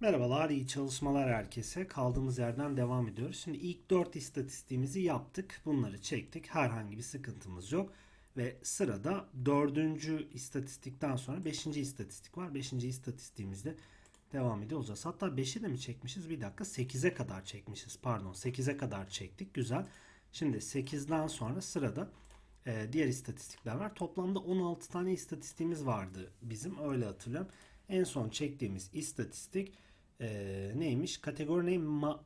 Merhabalar, iyi çalışmalar herkese. Kaldığımız yerden devam ediyoruz. Şimdi ilk 4 istatistiğimizi yaptık. Bunları çektik. Herhangi bir sıkıntımız yok. Ve sırada dördüncü istatistikten sonra 5. istatistik var. 5. istatistiğimizde devam ediyor olacağız. Hatta 5'i de mi çekmişiz? Bir dakika 8'e kadar çekmişiz. Pardon 8'e kadar çektik. Güzel. Şimdi 8'den sonra sırada e, diğer istatistikler var. Toplamda 16 tane istatistiğimiz vardı bizim. Öyle hatırlıyorum. En son çektiğimiz istatistik e, neymiş? Kategori name ma-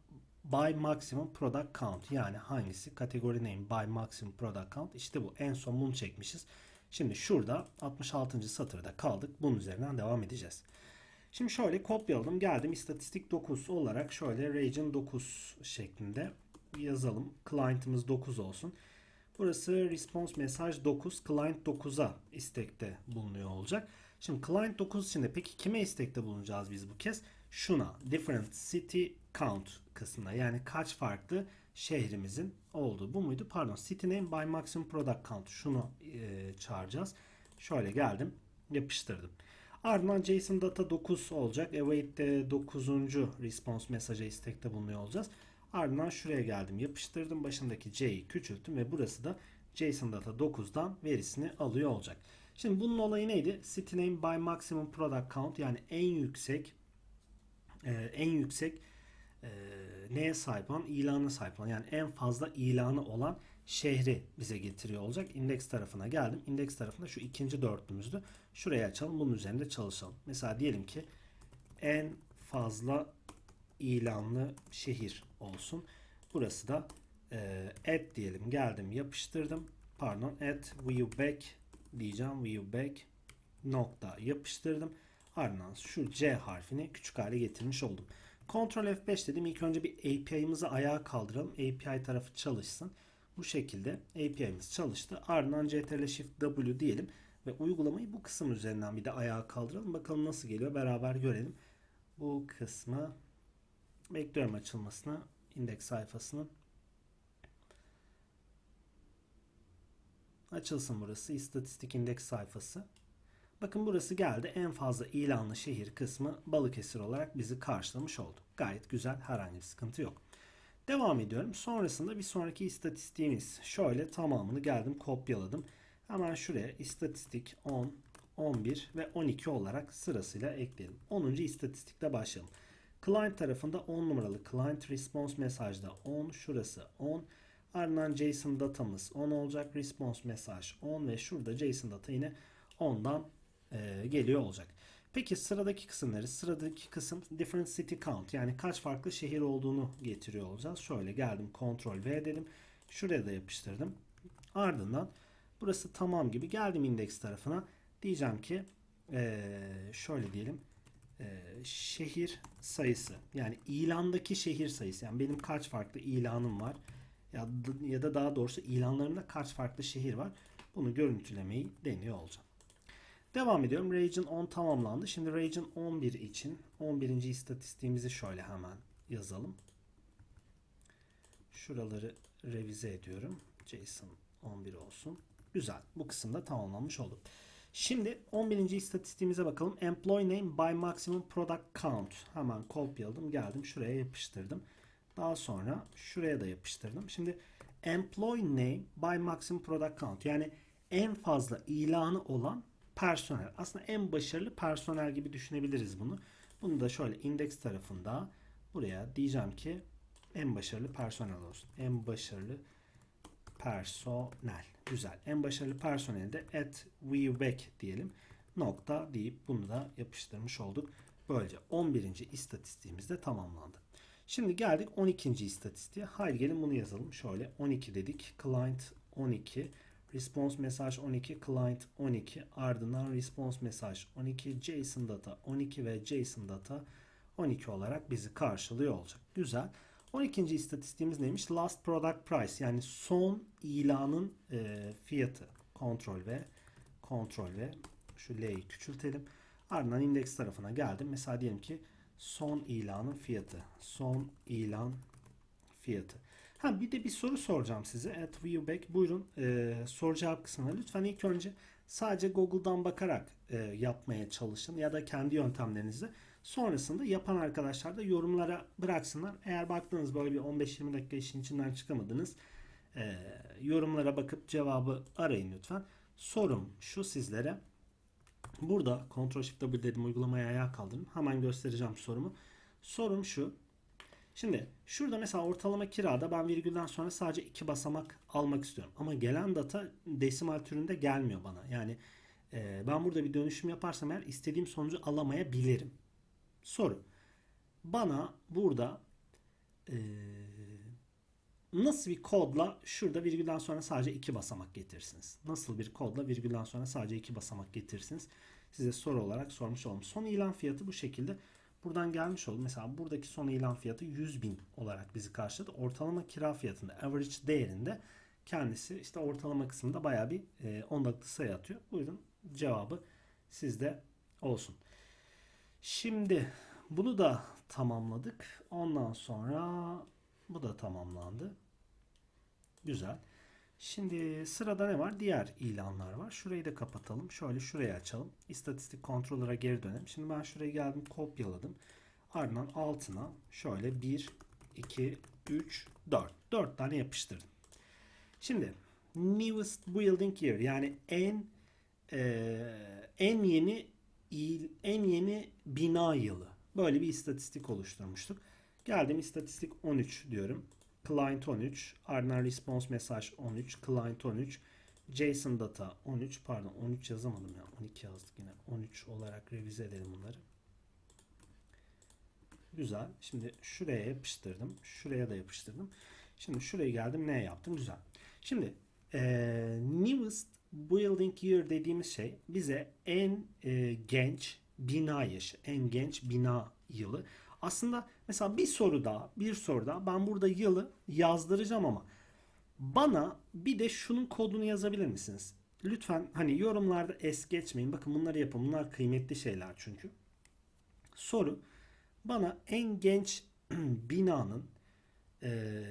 by maximum product count. Yani hangisi? Kategori name by maximum product count. İşte bu. En son bunu çekmişiz. Şimdi şurada 66. satırda kaldık. Bunun üzerinden devam edeceğiz. Şimdi şöyle kopyaladım. Geldim istatistik 9 olarak şöyle region 9 şeklinde yazalım. Client'ımız 9 olsun. Burası response mesaj 9, client 9'a istekte bulunuyor olacak. Şimdi client 9 içinde peki kime istekte bulunacağız biz bu kez? Şuna different city count kısmına yani kaç farklı şehrimizin olduğu. Bu muydu? Pardon city name by maximum product count. Şunu e, çağıracağız. Şöyle geldim yapıştırdım. Ardından JSON data 9 olacak. Await'te 9. response mesaja istekte bulunuyor olacağız. Ardından şuraya geldim yapıştırdım. Başındaki C'yi küçülttüm ve burası da JSON data 9'dan verisini alıyor olacak. Şimdi bunun olayı neydi? City name by maximum product count yani en yüksek e, en yüksek e, neye sahip olan? İlana sahip olan. Yani en fazla ilanı olan şehri bize getiriyor olacak. Index tarafına geldim. Index tarafında şu ikinci dörtlümüzdü. Şuraya açalım. Bunun üzerinde çalışalım. Mesela diyelim ki en fazla ilanlı şehir olsun. Burası da e, add diyelim. Geldim yapıştırdım. Pardon add viewback diyeceğim. Viewback nokta yapıştırdım. Ardından şu C harfini küçük hale getirmiş oldum. Ctrl F5 dedim. İlk önce bir API'mızı ayağa kaldıralım. API tarafı çalışsın. Bu şekilde API'miz çalıştı. Ardından Ctrl Shift W diyelim ve uygulamayı bu kısım üzerinden bir de ayağa kaldıralım. Bakalım nasıl geliyor. Beraber görelim. Bu kısmı bekliyorum açılmasını. Index sayfasının. Açılsın burası. İstatistik indeks sayfası. Bakın burası geldi. En fazla ilanlı şehir kısmı Balıkesir olarak bizi karşılamış oldu. Gayet güzel. Herhangi bir sıkıntı yok. Devam ediyorum. Sonrasında bir sonraki istatistiğimiz. Şöyle tamamını geldim kopyaladım. Hemen şuraya istatistik 10, 11 ve 12 olarak sırasıyla ekleyelim. 10. istatistikle başlayalım. Client tarafında 10 numaralı client response mesajda 10. Şurası 10. Ardından JSON datamız 10 olacak. Response mesaj 10 ve şurada JSON data yine 10'dan e, geliyor olacak. Peki sıradaki kısımları, sıradaki kısım different city count yani kaç farklı şehir olduğunu getiriyor olacağız. Şöyle geldim Ctrl V dedim. Şuraya da yapıştırdım. Ardından burası tamam gibi geldim index tarafına. Diyeceğim ki e, şöyle diyelim e, şehir sayısı yani ilandaki şehir sayısı yani benim kaç farklı ilanım var ya, ya da daha doğrusu ilanlarımda kaç farklı şehir var bunu görüntülemeyi deniyor olacağım. Devam ediyorum. Region 10 tamamlandı. Şimdi Region 11 için 11. istatistiğimizi şöyle hemen yazalım. Şuraları revize ediyorum. JSON 11 olsun. Güzel. Bu kısımda tamamlanmış oldu. Şimdi 11. istatistiğimize bakalım. Employee name by maximum product count. Hemen kopyaladım. Geldim şuraya yapıştırdım. Daha sonra şuraya da yapıştırdım. Şimdi employee name by maximum product count. Yani en fazla ilanı olan personel. Aslında en başarılı personel gibi düşünebiliriz bunu. Bunu da şöyle index tarafında buraya diyeceğim ki en başarılı personel olsun. En başarılı personel. Güzel. En başarılı personeli de at viewback diyelim. Nokta deyip bunu da yapıştırmış olduk. Böylece 11. istatistiğimiz de tamamlandı. Şimdi geldik 12. istatistiğe. Haydi gelin bunu yazalım. Şöyle 12 dedik. Client 12. Response mesaj 12, client 12, ardından response mesaj 12, JSON data 12 ve JSON data 12 olarak bizi karşılıyor olacak. Güzel. 12. istatistiğimiz neymiş? Last product price yani son ilanın e, fiyatı. Kontrol ve kontrol ve şu L'yi küçültelim. Ardından indeks tarafına geldim. Mesela diyelim ki son ilanın fiyatı. Son ilan fiyatı. Ha bir de bir soru soracağım size. At Viewback buyurun e, soru cevap kısmına lütfen ilk önce sadece Google'dan bakarak e, yapmaya çalışın ya da kendi yöntemlerinizle. Sonrasında yapan arkadaşlar da yorumlara bıraksınlar. Eğer baktınız böyle bir 15-20 dakika işin içinden çıkamadınız. e, yorumlara bakıp cevabı arayın lütfen. Sorum şu sizlere. Burada Ctrl Shift W dedim uygulamayı ayağa kaldırın. Hemen göstereceğim sorumu. Sorum şu. Şimdi şurada mesela ortalama kirada ben virgülden sonra sadece iki basamak almak istiyorum. Ama gelen data desimal türünde gelmiyor bana. Yani e, ben burada bir dönüşüm yaparsam eğer istediğim sonucu alamayabilirim. Soru. Bana burada e, nasıl bir kodla şurada virgülden sonra sadece iki basamak getirirsiniz? Nasıl bir kodla virgülden sonra sadece iki basamak getirirsiniz? Size soru olarak sormuş oldum. Son ilan fiyatı bu şekilde. Buradan gelmiş oldu. Mesela buradaki son ilan fiyatı 100 bin olarak bizi karşıladı. Ortalama kira fiyatında average değerinde kendisi işte ortalama kısmında bayağı bir e, 10 dakika sayı atıyor. Buyurun cevabı sizde olsun. Şimdi bunu da tamamladık. Ondan sonra bu da tamamlandı. Güzel. Şimdi sırada ne var? Diğer ilanlar var. Şurayı da kapatalım. Şöyle şurayı açalım. İstatistik kontrolöre geri dönelim. Şimdi ben şuraya geldim kopyaladım. Ardından altına şöyle 1, 2, 3, 4. 4 tane yapıştırdım. Şimdi newest building year yani en eee, en yeni il- en yeni bina yılı. Böyle bir istatistik oluşturmuştuk. Geldim istatistik 13 diyorum. Client 13, ardından response mesaj 13, client 13, JSON data 13, pardon 13 yazamadım ya 12 yazdık yine. 13 olarak revize edelim bunları. Güzel. Şimdi şuraya yapıştırdım. Şuraya da yapıştırdım. Şimdi şuraya geldim. Ne yaptım? Güzel. Şimdi eee, newest building year dediğimiz şey bize en e, genç bina yaşı, en genç bina yılı. Aslında mesela bir soruda, bir soruda ben burada yılı yazdıracağım ama bana bir de şunun kodunu yazabilir misiniz? Lütfen hani yorumlarda es geçmeyin. Bakın bunları yapın. Bunlar kıymetli şeyler çünkü. Soru bana en genç binanın eee,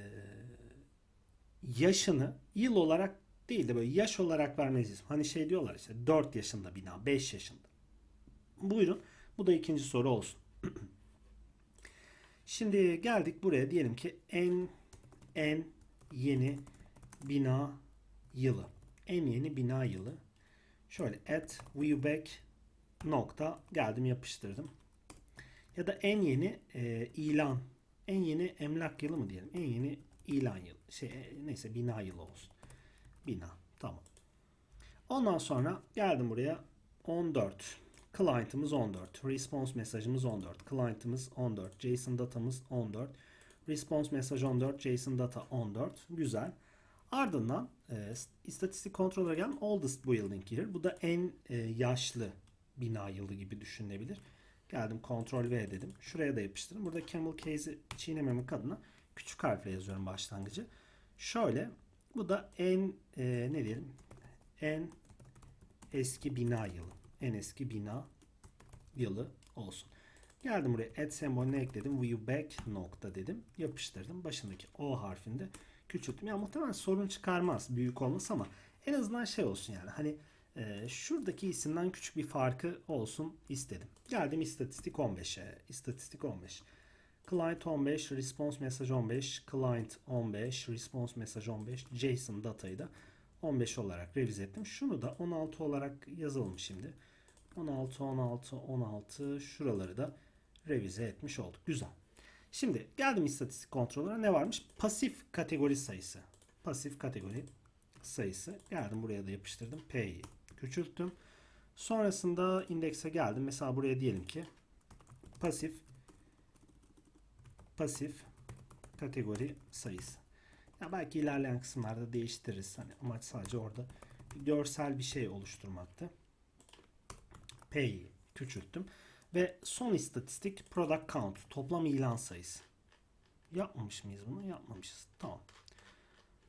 yaşını yıl olarak değil de böyle yaş olarak vermenizi istiyorum. Hani şey diyorlar işte 4 yaşında bina, 5 yaşında. Buyurun. Bu da ikinci soru olsun. Şimdi geldik buraya diyelim ki en en yeni bina yılı. En yeni bina yılı. Şöyle at viewback nokta geldim yapıştırdım. Ya da en yeni e, ilan. En yeni emlak yılı mı diyelim? En yeni ilan yılı. Şey, e, neyse bina yılı olsun. Bina. Tamam. Ondan sonra geldim buraya 14. Client'ımız 14. Response mesajımız 14. Client'ımız 14. JSON datamız 14. Response mesaj 14. JSON data 14. Güzel. Ardından e, istatistik kontrolöre geldim. Oldest building year. Bu da en e, yaşlı bina yılı gibi düşünülebilir. Geldim Ctrl V dedim. Şuraya da yapıştırdım. Burada camel case'i çiğnememek adına küçük harfle yazıyorum başlangıcı. Şöyle bu da en e, ne diyelim en eski bina yılı. En eski bina yılı olsun. Geldim buraya add sembolünü ekledim. View back nokta dedim. Yapıştırdım. Başındaki O harfinde küçülttüm. Ya muhtemelen sorun çıkarmaz büyük olması ama en azından şey olsun yani. Hani e, şuradaki isimden küçük bir farkı olsun istedim. Geldim istatistik 15'e. İstatistik 15. Client 15, response message 15, client 15, response message 15, JSON datayı da 15 olarak revize ettim. Şunu da 16 olarak yazalım şimdi. 16, 16, 16 şuraları da revize etmiş olduk. Güzel. Şimdi geldim istatistik kontrolüne ne varmış? Pasif kategori sayısı. Pasif kategori sayısı. Geldim buraya da yapıştırdım. P'yi küçülttüm. Sonrasında indekse geldim. Mesela buraya diyelim ki pasif pasif kategori sayısı. Ya belki ilerleyen kısımlarda değiştiririz. Hani amaç sadece orada görsel bir şey oluşturmaktı. P'yi küçülttüm. Ve son istatistik product count. Toplam ilan sayısı. Yapmamış mıyız bunu? Yapmamışız. Tamam.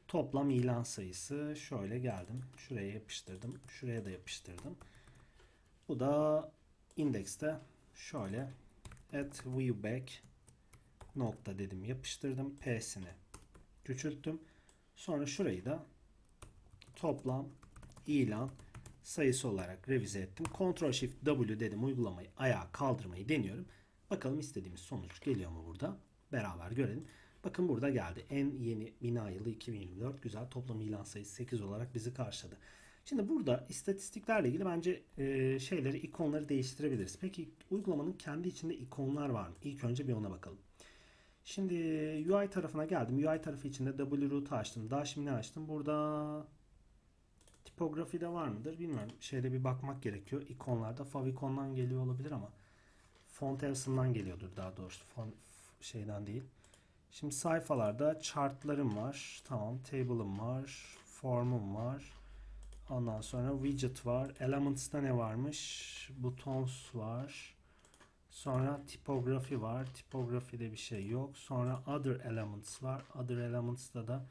Toplam ilan sayısı. Şöyle geldim. Şuraya yapıştırdım. Şuraya da yapıştırdım. Bu da indekste şöyle at viewback nokta dedim yapıştırdım. P'sini küçülttüm. Sonra şurayı da toplam ilan sayısı olarak revize ettim. Ctrl Shift W dedim uygulamayı ayağa kaldırmayı deniyorum. Bakalım istediğimiz sonuç geliyor mu burada? Beraber görelim. Bakın burada geldi. En yeni bina yılı 2024. Güzel. Toplam ilan sayısı 8 olarak bizi karşıladı. Şimdi burada istatistiklerle ilgili bence e, şeyleri, ikonları değiştirebiliriz. Peki uygulamanın kendi içinde ikonlar var mı? İlk önce bir ona bakalım. Şimdi UI tarafına geldim. UI tarafı içinde WRoot'u açtım. Şimdi açtım. Burada tipografide var mıdır bilmiyorum. Şeyde bir bakmak gerekiyor. İkonlarda favicon geliyor olabilir ama font Ewson'dan geliyordur daha doğrusu. Font şeyden değil. Şimdi sayfalarda chartlarım var. Tamam. Table'ım var. Form'um var. Ondan sonra widget var. Elements'ta ne varmış? Buttons var. Sonra tipografi var. Tipografide bir şey yok. Sonra other elements var. Other elements'ta da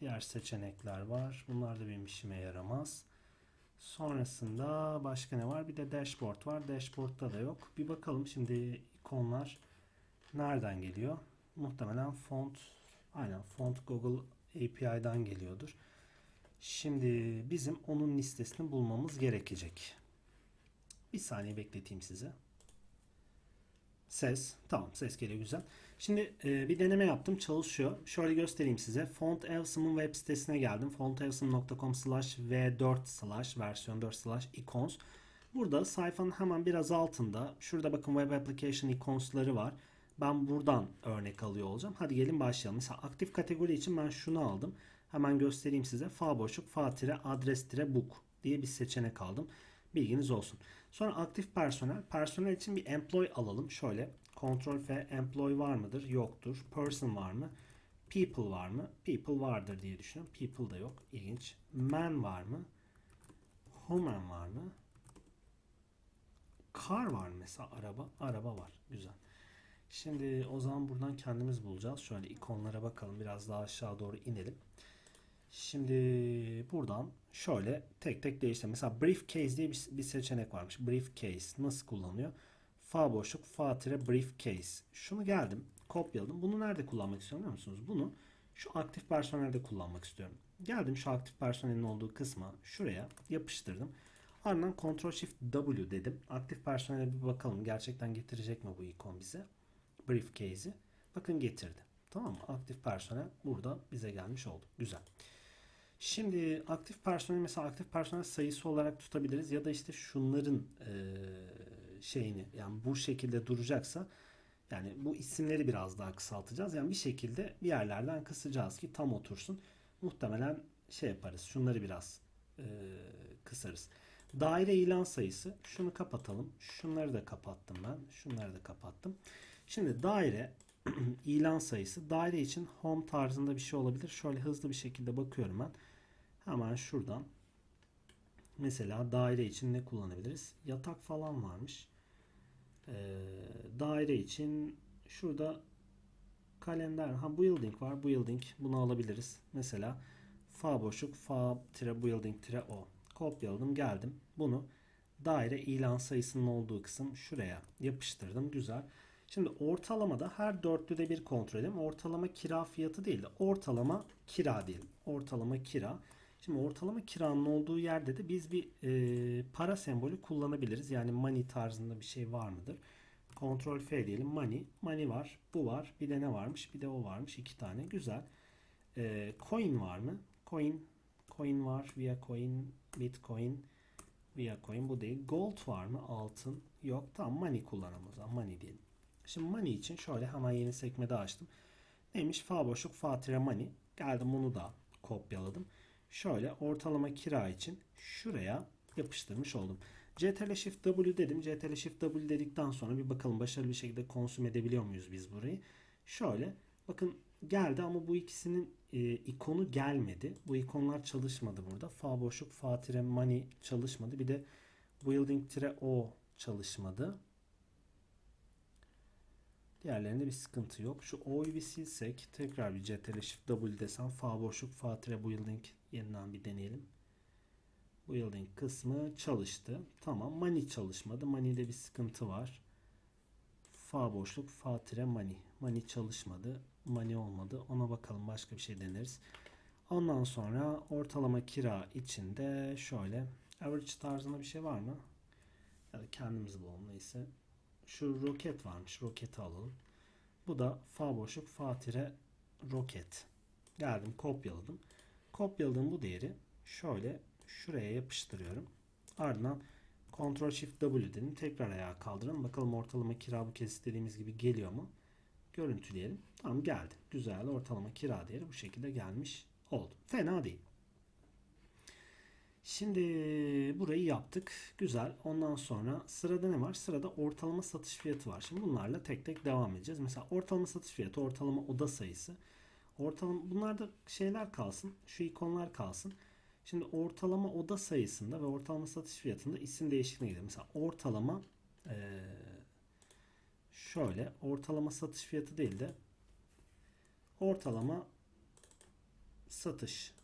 diğer seçenekler var. Bunlar da benim işime yaramaz. Sonrasında başka ne var? Bir de dashboard var. Dashboard'ta da yok. Bir bakalım şimdi ikonlar nereden geliyor? Muhtemelen font aynen font Google API'dan geliyordur. Şimdi bizim onun listesini bulmamız gerekecek. Bir saniye bekleteyim size. Ses. Tamam ses geliyor güzel. Şimdi e, bir deneme yaptım çalışıyor. Şöyle göstereyim size. Font Awesom'un web sitesine geldim. fontawesome.com slash v4 slash versiyon 4 slash icons. Burada sayfanın hemen biraz altında şurada bakın web application iconsları var. Ben buradan örnek alıyor olacağım. Hadi gelin başlayalım. Mesela aktif kategori için ben şunu aldım. Hemen göstereyim size. Fa boşluk fa adres tire book diye bir seçenek aldım. Bilginiz olsun. Sonra aktif personel. Personel için bir employee alalım. Şöyle Ctrl F employee var mıdır? Yoktur. Person var mı? People var mı? People vardır diye düşünüyorum. People da yok. İlginç. Man var mı? Human var mı? Car var mı mesela? Araba. Araba var. Güzel. Şimdi o zaman buradan kendimiz bulacağız. Şöyle ikonlara bakalım. Biraz daha aşağı doğru inelim. Şimdi buradan şöyle tek tek değiştirelim. Mesela briefcase diye bir, bir seçenek varmış. Briefcase nasıl kullanılıyor? Fa boşluk fa briefcase. Şunu geldim kopyaladım. Bunu nerede kullanmak istiyorum biliyor musunuz? Bunu şu aktif personelde kullanmak istiyorum. Geldim şu aktif personelin olduğu kısma şuraya yapıştırdım. Ardından Ctrl Shift W dedim. Aktif personele bir bakalım. Gerçekten getirecek mi bu ikon bize? Briefcase'i. Bakın getirdi. Tamam mı? Aktif personel burada bize gelmiş oldu. Güzel. Şimdi aktif personel mesela aktif personel sayısı olarak tutabiliriz ya da işte şunların e, şeyini yani bu şekilde duracaksa yani bu isimleri biraz daha kısaltacağız. Yani bir şekilde bir yerlerden kısacağız ki tam otursun. Muhtemelen şey yaparız. Şunları biraz e, kısarız. Daire ilan sayısı. Şunu kapatalım. Şunları da kapattım ben. Şunları da kapattım. Şimdi daire ilan sayısı. Daire için home tarzında bir şey olabilir. Şöyle hızlı bir şekilde bakıyorum ben. Hemen şuradan mesela daire için ne kullanabiliriz? Yatak falan varmış. Ee, daire için şurada kalender, ha building var. Building bunu alabiliriz. Mesela fa boşluk fa tire building tire o. Kopyaladım geldim. Bunu daire ilan sayısının olduğu kısım şuraya yapıştırdım. Güzel. Şimdi ortalamada her dörtlüde bir kontrol edelim. Ortalama kira fiyatı değil de ortalama kira diyelim. Ortalama kira. Şimdi ortalama kiranın olduğu yerde de biz bir e, para sembolü kullanabiliriz. Yani money tarzında bir şey var mıdır? Ctrl F diyelim. Money. Money var. Bu var. Bir de ne varmış? Bir de o varmış. iki tane. Güzel. E, coin var mı? Coin. Coin var. Via coin. Bitcoin. Via coin. Bu değil. Gold var mı? Altın. Yok. Tamam. Money kullanalım o zaman. Money diyelim. Şimdi money için şöyle hemen yeni sekmede açtım. Neymiş? Fa boşluk fa money. Geldim bunu da kopyaladım. Şöyle ortalama kira için şuraya yapıştırmış oldum. CTRL Shift W dedim. CTRL Shift W dedikten sonra bir bakalım başarılı bir şekilde konsüm edebiliyor muyuz biz burayı. Şöyle bakın geldi ama bu ikisinin e, ikonu gelmedi. Bu ikonlar çalışmadı burada. Fa boşluk fa tire money çalışmadı. Bir de building tire o çalışmadı. Diğerlerinde bir sıkıntı yok. Şu O'yu bir silsek tekrar bir CTRL Shift W desem fa boşluk fa tire building yeniden bir deneyelim. Building kısmı çalıştı. Tamam. Money çalışmadı. Money'de bir sıkıntı var. Fa boşluk fa tire money. Money çalışmadı. Money olmadı. Ona bakalım. Başka bir şey deneriz. Ondan sonra ortalama kira içinde şöyle average tarzında bir şey var mı? Ya da kendimiz bulalım neyse. şu roket varmış. Roketi alalım. Bu da fa boşluk fa tire roket. Geldim kopyaladım. Kopyaladığım bu değeri şöyle şuraya yapıştırıyorum. Ardından Ctrl Shift W dedim. Tekrar ayağa kaldırın. Bakalım ortalama kira bu kez istediğimiz gibi geliyor mu? Görüntüleyelim. Tamam geldi. Güzel ortalama kira değeri bu şekilde gelmiş oldu. Fena değil. Şimdi burayı yaptık. Güzel. Ondan sonra sırada ne var? Sırada ortalama satış fiyatı var. Şimdi bunlarla tek tek devam edeceğiz. Mesela ortalama satış fiyatı, ortalama oda sayısı. Ortalama bunlarda şeyler kalsın. Şu ikonlar kalsın. Şimdi ortalama oda sayısında ve ortalama satış fiyatında isim değişikliğine gidiyor. Mesela ortalama şöyle ortalama satış fiyatı değil de ortalama satış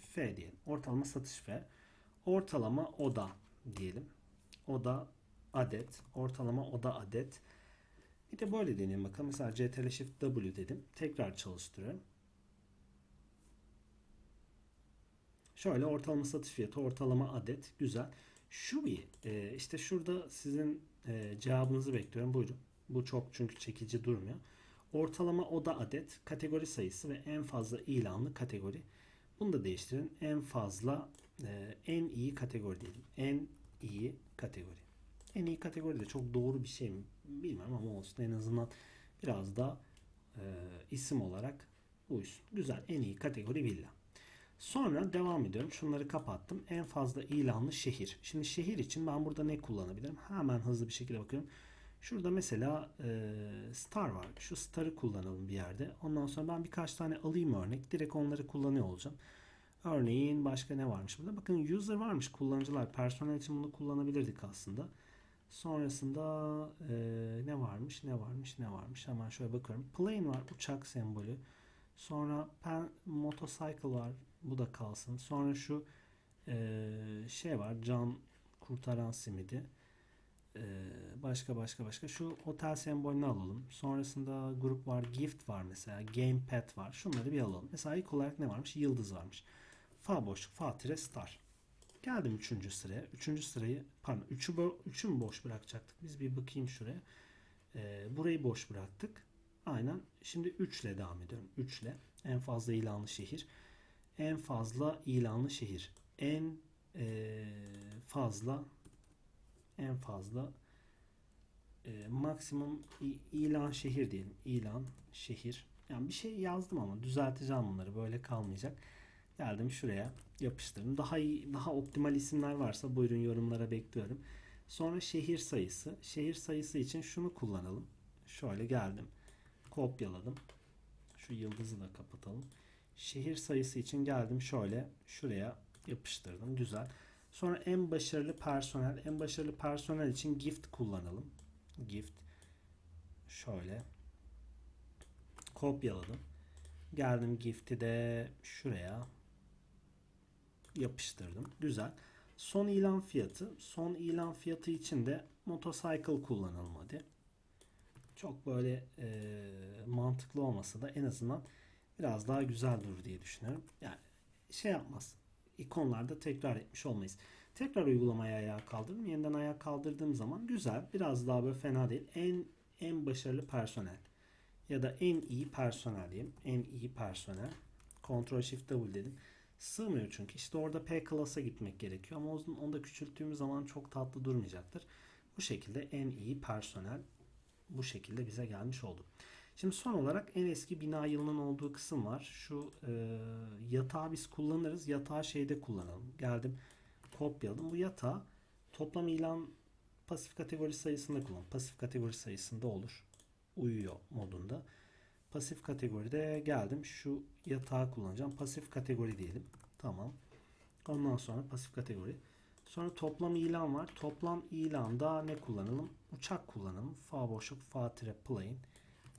F diyelim. Ortalama satış F. Ortalama oda diyelim. Oda adet. Ortalama oda adet. Bir de böyle deneyim bakalım. Mesela CTRL Shift W dedim. Tekrar çalıştırıyorum. Şöyle ortalama satış fiyatı, ortalama adet. Güzel. Şu bir e, işte şurada sizin e, cevabınızı bekliyorum. Buyurun. Bu çok çünkü çekici durmuyor. Ortalama oda adet, kategori sayısı ve en fazla ilanlı kategori. Bunu da değiştirin. En fazla e, en iyi kategori diyelim. En iyi kategori. En iyi kategori de çok doğru bir şey mi bilmiyorum ama olsun. En azından biraz da e, isim olarak uysun. Güzel. En iyi kategori villa. Sonra devam ediyorum. Şunları kapattım. En fazla ilanlı şehir. Şimdi şehir için ben burada ne kullanabilirim? Hemen hızlı bir şekilde bakıyorum. Şurada mesela e, star var. Şu star'ı kullanalım bir yerde. Ondan sonra ben birkaç tane alayım örnek. Direkt onları kullanıyor olacağım. Örneğin başka ne varmış burada? Bakın user varmış. Kullanıcılar. Personel için bunu kullanabilirdik aslında. Sonrasında e, ne varmış? Ne varmış? Ne varmış? Hemen şöyle bakıyorum. Plane var. Uçak sembolü. Sonra pen, motorcycle var. Bu da kalsın. Sonra şu e, şey var. Can kurtaran simidi. Ee, başka başka başka. Şu otel sembolünü alalım. Sonrasında grup var. Gift var mesela. Gamepad var. Şunları bir alalım. Mesela ilk olarak ne varmış? Yıldız varmış. Fa boşluk. Fa tire star. Geldim üçüncü sıraya. Üçüncü sırayı pardon. Üçü, üçü mü boş bırakacaktık? Biz bir bakayım şuraya. Ee, burayı boş bıraktık. Aynen. Şimdi 3 ile devam ediyorum. 3 ile. En fazla ilanlı şehir. En fazla ilanlı şehir. En e, fazla en fazla e, maksimum ilan şehir diyelim. İlan şehir. Yani bir şey yazdım ama düzelteceğim bunları. Böyle kalmayacak. Geldim şuraya yapıştırdım. Daha iyi, daha optimal isimler varsa buyurun yorumlara bekliyorum. Sonra şehir sayısı. Şehir sayısı için şunu kullanalım. Şöyle geldim. Kopyaladım. Şu yıldızı da kapatalım. Şehir sayısı için geldim şöyle şuraya yapıştırdım. Güzel. Sonra en başarılı personel. En başarılı personel için gift kullanalım. Gift. Şöyle. Kopyaladım. Geldim gift'i de şuraya yapıştırdım. Güzel. Son ilan fiyatı. Son ilan fiyatı için de motorcycle kullanalım hadi. Çok böyle e, mantıklı olmasa da en azından biraz daha güzel durur diye düşünüyorum. Yani şey yapmaz ikonlarda tekrar etmiş olmayız. Tekrar uygulamayı ayağa kaldırdım. Yeniden ayağa kaldırdığım zaman güzel. Biraz daha böyle fena değil. En en başarılı personel ya da en iyi personel diyeyim. En iyi personel. Ctrl Shift W dedim. Sığmıyor çünkü. İşte orada P class'a gitmek gerekiyor. Ama onu da küçülttüğümüz zaman çok tatlı durmayacaktır. Bu şekilde en iyi personel bu şekilde bize gelmiş oldu. Şimdi son olarak en eski bina yılının olduğu kısım var. Şu e, yatağı biz kullanırız. Yatağı şeyde kullanalım. Geldim kopyaladım. Bu yatağı toplam ilan pasif kategori sayısında kullan. Pasif kategori sayısında olur. Uyuyor modunda. Pasif kategoride geldim. Şu yatağı kullanacağım. Pasif kategori diyelim. Tamam. Ondan sonra pasif kategori. Sonra toplam ilan var. Toplam ilanda ne kullanalım? Uçak kullanalım. Fa boşluk fa tire plane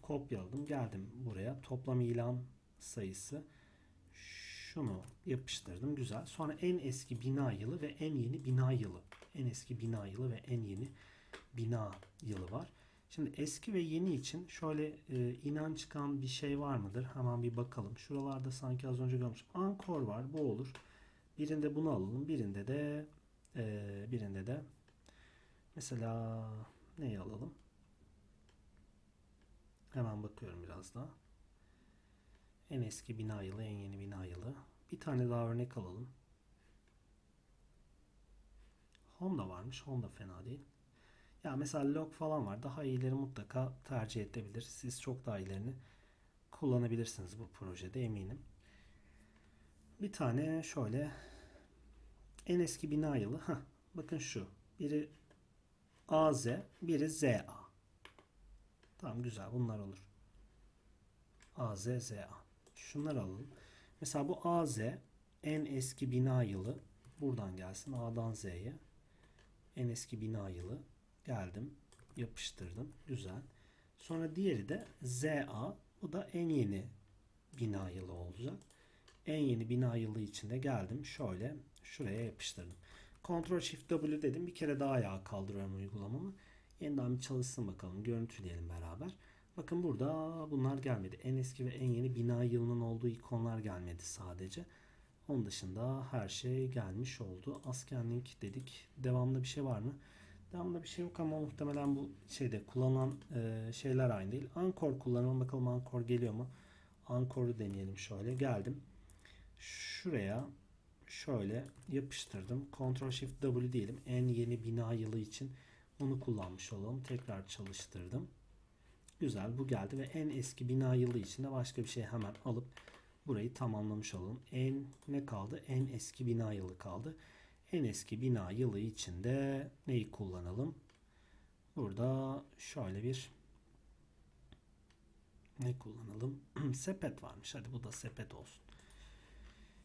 kopyaladım. Geldim buraya. Toplam ilan sayısı. Şunu yapıştırdım. Güzel. Sonra en eski bina yılı ve en yeni bina yılı. En eski bina yılı ve en yeni bina yılı var. Şimdi eski ve yeni için şöyle e, inan çıkan bir şey var mıdır? Hemen bir bakalım. Şuralarda sanki az önce görmüşüm. Ankor var. Bu olur. Birinde bunu alalım. Birinde de e, birinde de Mesela neyi alalım? Hemen bakıyorum biraz daha. En eski bina yılı, en yeni bina yılı. Bir tane daha örnek alalım. Honda varmış. Honda fena değil. Ya mesela log falan var. Daha iyileri mutlaka tercih edebilir. Siz çok daha iyilerini kullanabilirsiniz bu projede eminim. Bir tane şöyle en eski bina yılı. Heh, bakın şu. Biri AZ, biri ZA. Tamam güzel bunlar olur. AZ, ZA. Şunları alalım. Mesela bu AZ en eski bina yılı buradan gelsin A'dan Z'ye. En eski bina yılı geldim. Yapıştırdım. Güzel. Sonra diğeri de ZA. Bu da en yeni bina yılı olacak. En yeni bina yılı içinde geldim. Şöyle şuraya yapıştırdım. Ctrl Shift W dedim. Bir kere daha ayağa kaldırıyorum uygulamamı. Yeniden bir çalışsın bakalım. Görüntüleyelim beraber. Bakın burada bunlar gelmedi. En eski ve en yeni bina yılının olduğu ikonlar gelmedi sadece. Onun dışında her şey gelmiş oldu. Askenlink dedik. Devamlı bir şey var mı? Devamlı bir şey yok ama muhtemelen bu şeyde kullanılan e, şeyler aynı değil. Ankor kullanalım. Bakalım Ankor geliyor mu? Ankor'u deneyelim şöyle. Geldim. Şuraya şöyle yapıştırdım. Ctrl Shift W diyelim. En yeni bina yılı için onu kullanmış olalım. Tekrar çalıştırdım. Güzel bu geldi ve en eski bina yılı için de başka bir şey hemen alıp burayı tamamlamış olalım. En ne kaldı? En eski bina yılı kaldı. En eski bina yılı içinde neyi kullanalım? Burada şöyle bir ne kullanalım? sepet varmış. Hadi bu da sepet olsun.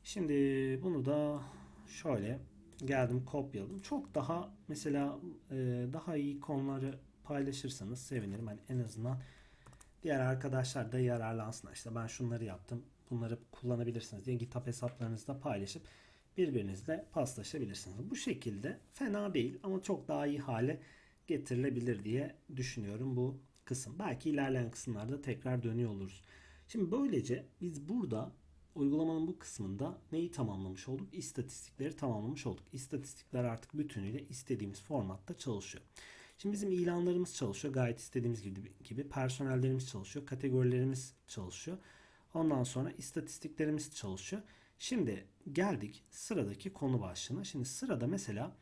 Şimdi bunu da şöyle geldim kopyaladım. Çok daha mesela e, daha iyi konuları paylaşırsanız sevinirim. Hani en azından diğer arkadaşlar da yararlansınlar. İşte ben şunları yaptım. Bunları kullanabilirsiniz diye GitHub hesaplarınızda paylaşıp birbirinizle paslaşabilirsiniz. Bu şekilde fena değil ama çok daha iyi hale getirilebilir diye düşünüyorum bu kısım. Belki ilerleyen kısımlarda tekrar dönüyor oluruz. Şimdi böylece biz burada uygulamanın bu kısmında neyi tamamlamış olduk? İstatistikleri tamamlamış olduk. İstatistikler artık bütünüyle istediğimiz formatta çalışıyor. Şimdi bizim ilanlarımız çalışıyor. Gayet istediğimiz gibi, gibi. Personellerimiz çalışıyor. Kategorilerimiz çalışıyor. Ondan sonra istatistiklerimiz çalışıyor. Şimdi geldik sıradaki konu başlığına. Şimdi sırada mesela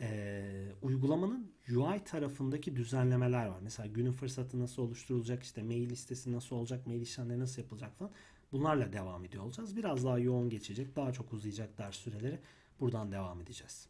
e, uygulamanın UI tarafındaki düzenlemeler var. Mesela günün fırsatı nasıl oluşturulacak, işte mail listesi nasıl olacak, mail işlemleri nasıl yapılacak falan. Bunlarla devam ediyor olacağız. Biraz daha yoğun geçecek, daha çok uzayacak ders süreleri. Buradan devam edeceğiz.